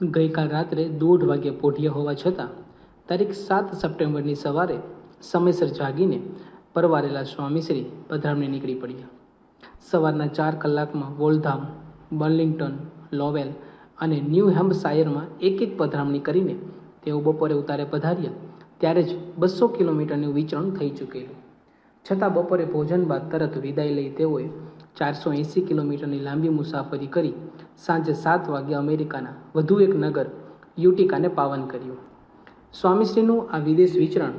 ગઈકાલ રાત્રે દોઢ વાગે પોઢિયા હોવા છતાં તારીખ સાત સપ્ટેમ્બરની સવારે સમયસર જાગીને પરવારેલા સ્વામીશ્રી પધરામણી નીકળી પડ્યા. સવારના ચાર કલાકમાં વોલધામ, બર્લિંગ્ટન, લોવેલ અને ન્યૂ હેમ્પશાયરમાં એક એક પધરામણી કરીને તેઓ બપોરે ઉતારે પધાર્યા, ત્યારે જ બસો કિલોમીટરનું વિચરણ થઈ ચૂકેલું. છતાં બપોરે ભોજન બાદ તરત વિદાય લઈ તેઓએ ચારસો એંસી કિલોમીટરની લાંબી મુસાફરી કરી સાંજે સાત વાગ્યે અમેરિકાના વધુ એક નગર યુટિકાને પાવન કર્યું. સ્વામીશ્રીનું આ વિદેશ વિચરણ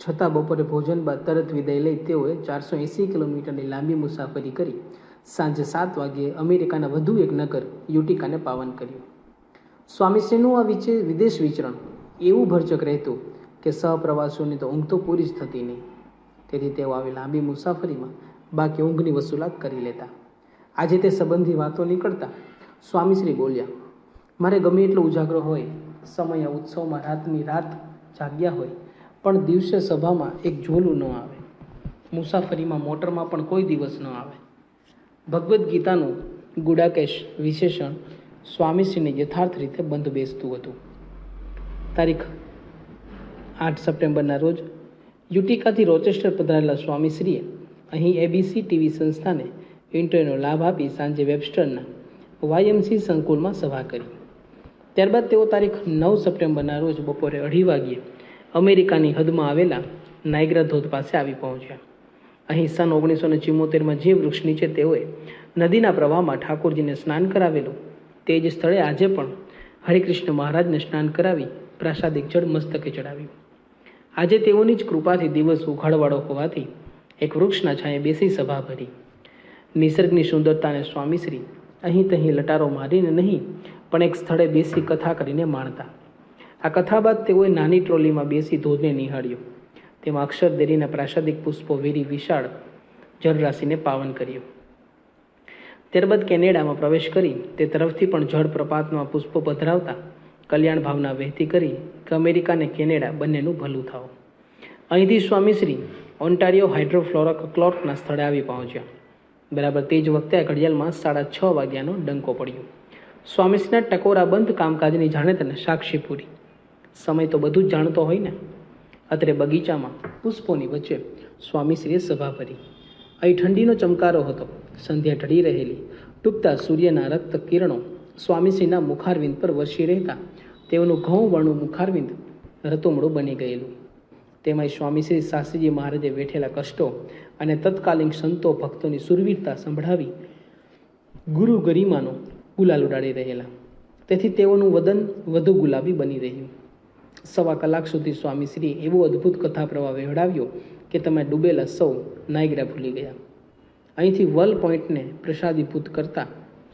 છતાં બપોરે ભોજન બાદ તરત વિદાય લઈ તેઓએ ચારસો એંસી કિલોમીટરની લાંબી મુસાફરી કરી સાંજે સાત વાગ્યે અમેરિકાના વધુ એક નગર યુટિકાને પાવન કર્યું. સ્વામીશ્રીનું આ વિચે, વિદેશ વિચરણ એવું ભરચક રહેતું કે સહપ્રવાસીઓની તો ઊંઘ તો પૂરી જ થતી નહીં. તેથી તેઓ આવી લાંબી મુસાફરીમાં બાકી ઊંઘની વસૂલાત કરી લેતા. આજે તે સંબંધી વાતો નીકળતા સ્વામીશ્રી બોલ્યા, મારે ગમે એટલો ઉજાગરો હોય, સમય ઉત્સવમાં રાતની રાત જાગ્યા હોય, પણ દિવસે સભામાં એક ઝોલું ન આવે. મુસાફરીમાં મોટરમાં પણ કોઈ દિવસ ન આવે. ભગવદ્ ગીતાનું ગુડાકેશ વિશેષણ સ્વામીશ્રીને યથાર્થ રીતે બંધ બેસતું હતું. તારીખ આઠ સપ્ટેમ્બરના રોજ યુટિકાથી રોચેસ્ટર પધારેલા સ્વામીશ્રીએ અહીં એબીસી ટીવી સંસ્થાને ઇન્ટરવ્યૂનો લાભ આપી સાંજે વેબસ્ટરના વાયએમસી સંકુલમાં સભા કરી. ત્યારબાદ તેઓ તારીખ નવ સપ્ટેમ્બરના રોજ બપોરે અઢી વાગ્યે અમેરિકાની હદમાં આવેલા નાયગ્રા ધોધ પાસે આવી પહોંચ્યા. અહીં સન ઓગણીસો ને ચિમ્મોતેરમાં જે વૃક્ષ નીચે તેઓએ નદીના પ્રવાહમાં ઠાકોરજીને સ્નાન કરાવેલું તે જ સ્થળે આજે પણ હરિકૃષ્ણ મહારાજને સ્નાન કરાવી પ્રાસાદિક જળ મસ્તકે ચડાવ્યું. આજે તેઓની જ કૃપાથી દિવસ ઉઘાડવાળો હોવાથી એક વૃક્ષના છાંયે બેસી સભા ભરી. નિસર્ગની સુંદરતાને સ્વામીશ્રી અહીં તહીં લટારો મારીને નહીં, પણ એક સ્થળે બેસી કથા કરીને માણતા. આ કથા બાદ તેઓએ નાની ટ્રોલીમાં બેસી ધોધને નિહાળ્યો. તેમાં અક્ષરદેરીના પ્રાસાદિક પુષ્પો વેરી વિશાળ જળરાશિને પાવન કર્યું. ત્યારબાદ કેનેડામાં પ્રવેશ કરી તે તરફથી પણ જળ પ્રપાતમાં પુષ્પો પધરાવતા કલ્યાણ ભાવના વહેતી કરી કે અમેરિકા અને કેનેડા બંનેનું ભલું થાવ. અહીંથી સ્વામીશ્રી ઓન્ટારિયો હાઇડ્રોફ્લોરક ક્લોર્કના સ્થળે આવી પહોંચ્યા. બરાબર તે જ વખતે આ ઘડિયાળમાં સાડા છ વાગ્યાનો ડંકો પડ્યો. સ્વામીશ્રીના ટકોરા બંધ કામકાજની જાણે તેને સાક્ષી પૂરી. સમય તો બધું જ જાણતો હોય ને. અત્રે બગીચામાં પુષ્પોની વચ્ચે સ્વામીશ્રીએ સભા ભરી. અહીં ઠંડીનો ચમકારો હતો. સંધ્યા ઢળી રહેલી. ડૂબતા સૂર્યના રક્ત કિરણો સ્વામીશ્રીના મુખારવિંદ પર વરસી રહેતા તેઓનું ઘઉં વર્ણું મુખારવિંદ રતુમડું બની ગયેલું. તેમાંય સ્વામીશ્રી શાસ્ત્રીજી મહારાજે વેઠેલા કષ્ટો અને તત્કાલીન સંતો ભક્તોની સુરવીરતા સંભળાવી ગુરુ ગરિમાનો ગુલાલ ઉડાડી રહેલા. તેથી તેઓનું વદન વધુ ગુલાબી બની રહ્યું. સવા કલાક સુધી સ્વામીશ્રી એવો અદ્ભુત કથા પ્રવાહ વહેવડાવ્યો કે તમે ડૂબેલા સૌ નાયગ્રા ભૂલી ગયા. અહીંથી વલ પોઈન્ટને પ્રસાદીભૂત કરતા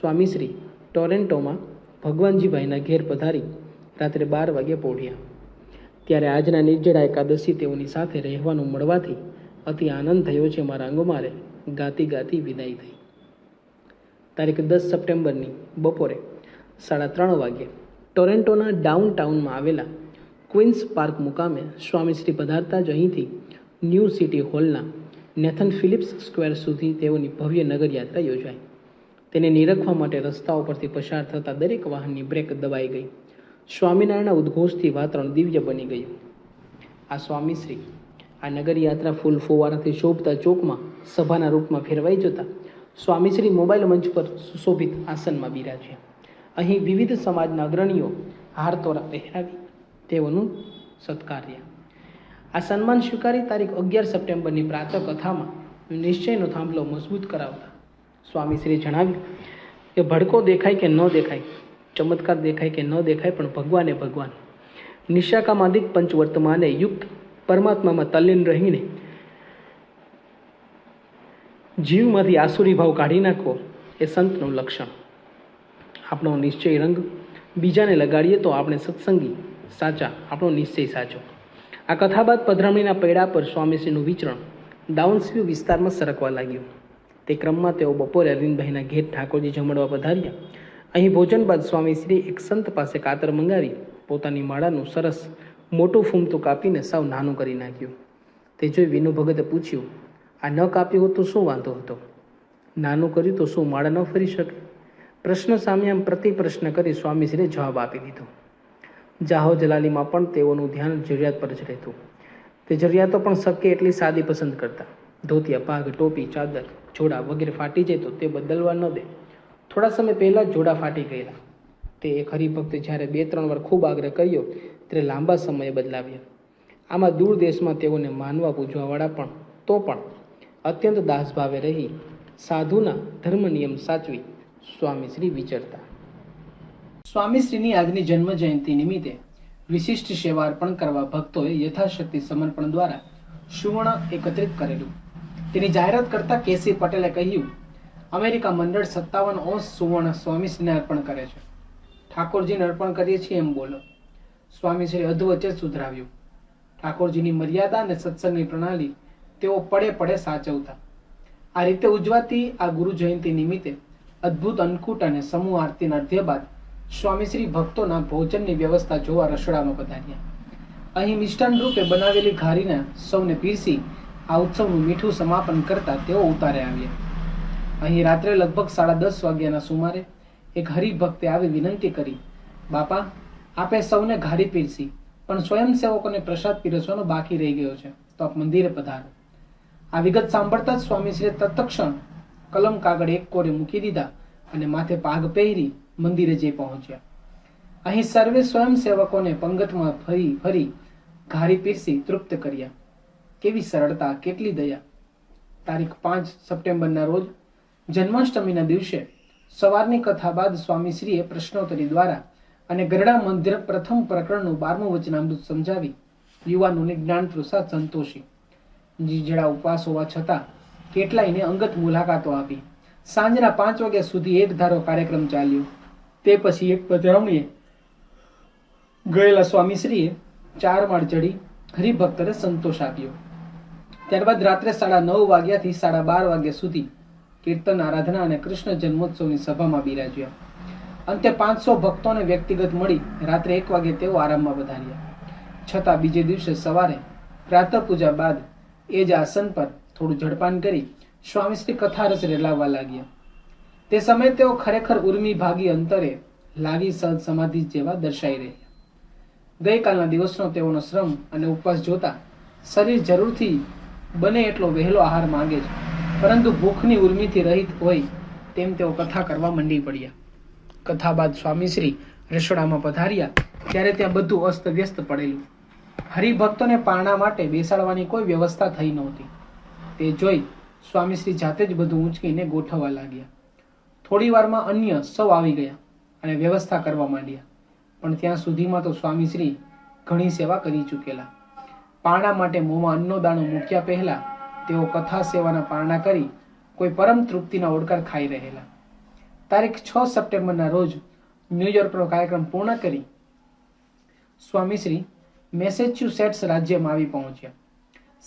સ્વામીશ્રી ટોરેન્ટોમાં ભગવાનજીભાઈના ઘેર પધારી રાત્રે બાર વાગે પહોંચ્યા. ત્યારે આજના નિર્જળા એકાદશી તેઓની સાથે રહેવાનું મળવાથી અતિ આનંદ થયો છે મારા અંગમારે. ગાતી ગાતી વિદાય થઈ. તારીખ દસ સપ્ટેમ્બરની બપોરે સાડા ત્રણ વાગ્યે ટોરેન્ટોના ડાઉન ટાઉનમાં આવેલા ક્વિન્સ પાર્ક મુકામે સ્વામીશ્રી પધારતા જ અહીંથી ન્યૂ સિટી હોલના નેથન ફિલિપ્સ સ્ક્વેર સુધી તેઓની ભવ્ય નગરયાત્રા યોજાઈ. તેને નિરખવા માટે રસ્તાઓ પરથી પસાર થતા દરેક વાહનની બ્રેક દબાઈ ગઈ. સ્વામિનારાયણના ઉદ્ઘોષથી વાતાવરણ દિવ્ય બની ગયું. આ સ્વામીશ્રી આ નગરયાત્રા ફૂલ ફુવારાથી શોભતા ચોકમાં સભાના રૂપમાં ફેરવાઈ જતા સ્વામીશ્રી મોબાઈલ મંચ પર સુશોભિત આસનમાં બિરાજ્યા. અહીં વિવિધ સમાજના અગ્રણીઓ હારતોરા પહેરાવી તેઓનું સત્કાર્યા. આ સન્માન સ્વીકારી તારીખ અગિયાર સપ્ટેમ્બરની પ્રાતઃ કથામાં નિશ્ચયનો થાંભલો મજબૂત કરાવતા સ્વામીશ્રીએ જણાવ્યું કે ભડકો દેખાય કે ન દેખાય ચમત્કાર દેખાય કે ન દેખાય, પણ ભગવાન એ ભગવાન નિશાકામાદિક પંચવર્તમાને યુક્ત પરમાત્મામાં તલ્લીન રહીને જીવમાંથી આસુરી ભાવ કાઢી નાખવો એ સંતનું લક્ષણ. આપણો નિશ્ચય રંગ બીજાને લગાડીએ તો આપણે સત્સંગી સાચા, આપણો નિશ્ચય સાચો. આ કથા બાદ પધરામણીના પૈડા પર સ્વામીશ્રીનું વિચરણ ડાઉન્સવ્યુ વિસ્તારમાં સરકવા લાગ્યું. તે ક્રમમાં તેઓ બપોરે અરવિંદભાઈના ઘેર ઠાકોરજી જમણવા પધાર્યા. અહીં ભોજન બાદ સ્વામીશ્રી એક સંત પાસે કાતર મંગાવી, પોતાની માળાનું સરસ મોટું ફૂમતું કાપીને સાવ નાનું કરી નાખ્યું. તે જોઈ વિનુ ભગતે પૂછ્યું, આ ન કાપ્યું હોત તો શું વાંધો હતો? નાનું કર્યું તો શું માળા ન ફરી શકે? પ્રશ્ન સામે આમ પ્રતિ પ્રશ્ન કરી સ્વામીશ્રીએ જવાબ આપી દીધો. જાહો જલાલીમાં પણ તેઓનું ધ્યાન જરૂરિયાત પર જ રહેતું. તે જરૂરિયાતો પણ શક્ય એટલી સાદી પસંદ કરતા. ધોતિયા પાઘ ટોપી, ચાદર, જોડા વગેરે ફાટી જાય તો તે બદલવા ન દે. થોડા સમય પહેલાં જોડા ફાટી ગયેલા. તે એક હરિભક્તે જ્યારે બે ત્રણ વાર ખૂબ આગ્રહ કર્યો, ત્યારે લાંબા સમયે બદલાવ્યા. આમાં દૂર દેશમાં તેઓને માનવા પૂજવાવાળા પણ તો પણ અત્યંત દાસભાવે રહી, સાધુના ધર્મ નિયમ સાચવી સ્વામીશ્રી વિચરતા. સ્વામીશ્રીની આજની જન્મ જયંતિ નિમિત્તે વિશિષ્ટ સેવા અર્પણ કરવા ભક્તોએ યથાશક્તિ સમર્પણ દ્વારા સુવર્ણ એકત્રિત કરેલું. તેની જાહેરાત કરતા કેસી પટેલે કહ્યું અમેરિકા મંડળ સત્તાવન અંશ સુવર્ણ સ્વામીશ્રીને અર્પણ કરે છે. ઠાકોરજીને અર્પણ કરીએ છીએ એમ બોલો. સ્વામીશ્રી અધવચ્ચે સુધરાવ્યું. ઠાકોરજીની મર્યાદા અને સત્સંગની પ્રણાલી તેઓ પડે પડે સાચવતા. આ રીતે ઉજવાતી આ ગુરુ જયંતિ નિમિત્તે અદ્ભુત અન્નકૂટ અને સમૂહ આરતીના અર્ધ્ય બાદ સ્વામીશ્રી ભક્તોના ભોજનની વ્યવસ્થા જોવા રસોડામાં પધાર્યા. અહીં મિષ્ટાન રૂપે બનાવેલી ઘારીને સૌને પીરસી આ ઉત્સવનું મીઠું સમાપન કરતા તેઓ ઉતારે આવ્યા. અહીં રાત્રે લગભગ સાડા દસ વાગ્યાના સુમારે એક હરિભક્તે આવી વિનંતી કરી, બાપા, આપે સૌને ઘારી પીરસી, પણ સ્વયંસેવકોને પ્રસાદ પીરસવાનો બાકી રહી ગયો છે, તો આપ મંદિરે પધારો. આ વિગત સાંભળતા જ સ્વામીશ્રીએ તત્ક્ષણ કલમ કાગળ એક કોરે મૂકી દીધા અને માથે પાઘ પહેરી મંદિરે જઈ પહોંચ્યા. અહીં સર્વે સ્વયંસેવકોને પંગતમાં ફરી ફરી ઘારી પીરસી તૃપ્ત કર્યા. કેવી સરળતા, કેટલી દયા. તારીખ પાંચ સપ્ટેમ્બરના રોજ જન્માષ્ટમીના દિવસે સવારની કથા બાદ સ્વામીશ્રીએ પ્રશ્નોત્તરી દ્વારા અને ગરડા મંદિર પ્રથમ પ્રકરણનું બારમું વચનામૃત સમજાવી યુવાનોને જ્ઞાન પ્રસાદ સંતોષી. જીજડા ઉપવાસ હોવા છતાં કેટલાયને અંગત મુલાકાતો આપી. સાંજના પાંચ વાગ્યા સુધી એક ધારો કાર્યક્રમ ચાલ્યો. તે પછી એક પધરામણીએ ગયેલા સ્વામીશ્રીએ ચાર માળ ચડી હરિભક્તને સંતોષ આપ્યો. ત્યારબાદ રાત્રે સાડા નવ વાગ્યાથી સાડા બાર વાગ્યા સુધી કીર્તન, આરાધના અને કૃષ્ણ જન્મોત્સવની સભામાં બિરાજ્યા. અંતે પાંચસો ભક્તોને વ્યક્તિગત મળી રાત્રે એક વાગે તેઓ આરામમાં વધાર્યા છતાં બીજે દિવસે સવારે પ્રાતઃ પૂજા બાદ એ જ આસન પર થોડું ઝડપાન કરી સ્વામીશ્રી કથા રસ રેલાવવા લાગ્યા. તે સમયે તેઓ ખરેખર ઉર્મી ભાગી અંતરે લાગી સદ સમાધિ જેવા દર્શાઈ રહ્યા. ગઈકાલના દિવસનો તેઓનો શ્રમ અને ઉપવાસ જોતા શરીર જરૂરથી બને એટલો વહેલો આહાર માંગે છે. પરંતુ ભૂખની ઉર્મિથી રહિત હોય તેમ તેઓ કથા કરવા મંડી પડ્યા. કથા બાદ સ્વામીશ્રી રસોડામાં પધાર્યા, ત્યારે ત્યાં બધું અસ્ત વ્યસ્ત પડેલું. હરિભક્તોને પારણા માટે બેસાડવાની કોઈ વ્યવસ્થા થઈ નહોતી. તે જોઈ સ્વામીશ્રી જાતે જ બધું ઊંચકીને ગોઠવવા લાગ્યા. થોડી વારમાં અન્ય સૌ આવી ગયા અને વ્યવસ્થા કરવા માંડ્યા. પણ ત્યાં સુધીમાં તો સ્વામીશ્રી ઘણી સેવા કરી ચૂકેલા. પારણા માટે મોંમાં અન્નો દાણો મૂક્યા પહેલા તેઓ કથા સેવાના પારણા કરી કોઈ પરમ તૃપ્તિના ઓડકાર ખાઈ રહેલા. તારીખ છ સપ્ટેમ્બરના રોજ ન્યુયોર્કનો કાર્યક્રમ પૂર્ણ કરી સ્વામીશ્રી મેસેચ્યુસેટ્સ રાજ્યમાં આવી પહોંચ્યા.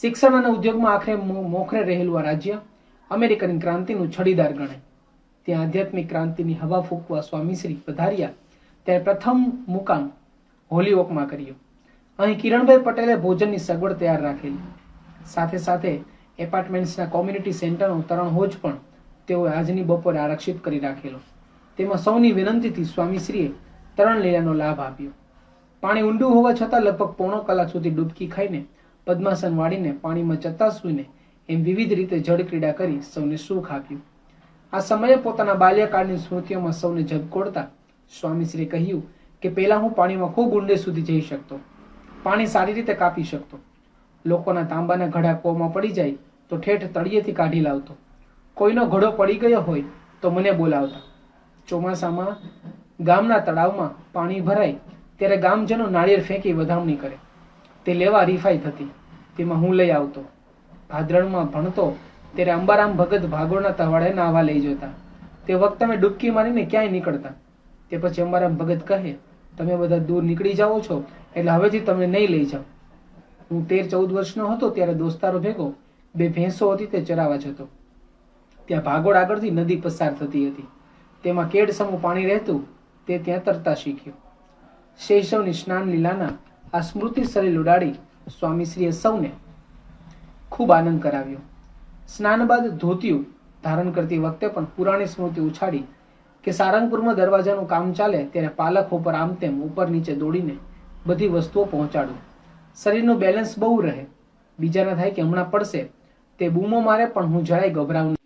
શિક્ષણ અને ઉદ્યોગમાં આખરે મોખરે રહેલું આ રાજ્ય અમેરિકન ક્રાંતિનું છડીદાર ગણાય. ત્યાં આધ્યાત્મિક ક્રાંતિની હવા ફૂંકવા સ્વામીશ્રી પધાર્યા. ત્યારે પ્રથમ મુકામ હોલીઓકમાં કર્યો. અહીં કિરણભાઈ પટેલે ભોજનની સગવડ તૈયાર રાખેલી. સાથે સાથે એપાર્ટમેન્ટ્સના કોમ્યુનિટી સેન્ટરનો તરણ હોજ પણ તેઓએ આજની બપોરે આરક્ષિત કરી રાખેલો તેમાં સૌની વિનંતીથી સ્વામીશ્રીએ તરણ લીલાનો લાભ આપ્યો. પાણી ઊંડું હોવા છતાં લગભગ પોણો કલાક સુધી ડૂબકી ખાઈને પદ્માસન વાળીને પાણીમાં જતા સૂઈને એમ વિવિધ રીતે જળ ક્રીડા કરી સૌને સુખ આપ્યું. આ સમયે પોતાના બાલ્યકાળની સ્મૃતિઓમાં સૌને ઝબકોડતા સ્વામીશ્રીએ કહ્યું કે પહેલા હું પાણીમાં ખૂબ ઊંડે સુધી જઈ શકતો. પાણી સારી રીતે કાપી શકતો. લોકોના તાંબાના ઘડા કોમાં પડી જાય તો ઠેઠ તળિયેથી કાઢી લાવતો. કોઈનો ઘડો પડી ગયો હોય તો મને બોલાવતા. ચોમાસામાં ગામના તળાવમાં પાણી ભરાય ત્યારે ગામજનો નાળિયેર ફેંકી વધામણી કરે. તે લેવા રીફાઈ થતી. તેમાં હું લઈ આવતો. ભાદરણમાં ભણતો ત્યારે અંબારામ ભગત ભાગોળના તવાડે નાહવા લઈ જતા. તે વખતે અમે ડૂબકી મારીને ક્યાંય નીકળતા. તે પછી અંબારામ ભગત કહે, તમે બધા દૂર નીકળી જાઓ છો, એટલે હવેથી તમને નહીં લઈ જાઉં. હું તેર ચૌદ વર્ષનો હતો ત્યારે દોસ્તારો ભેગો બે ભેંસો હતી તે ચરાવા જતો. ત્યાં ભાગોળ આગળથી નદી પસાર થતી હતી. તેમાં કેડ સમૂહ પાણી રહેતું, તે ત્યાં તરતા શીખ્યો. શૈશવની સ્નાન લીલાના આ સ્મૃતિ શરીર ઉડાડી સ્વામીશ્રીએ સૌને ખૂબ આનંદ કરાવ્યો. સ્નાન બાદ ધોતિયું ધારણ કરતી વખતે પણ પુરાણી સ્મૃતિ ઉછાળી કે સારંગપુરમાં દરવાજાનું કામ ચાલે ત્યારે પાલખ ઉપર આમ તેમ ઉપર નીચે દોડીને બધી વસ્તુઓ પહોંચાડું. શરીરનું બેલેન્સ બહુ રહે બીજાને થાય કે હમણાં પડશે, તે બૂમો મારે, પણ હું જરાય ગભરાવું.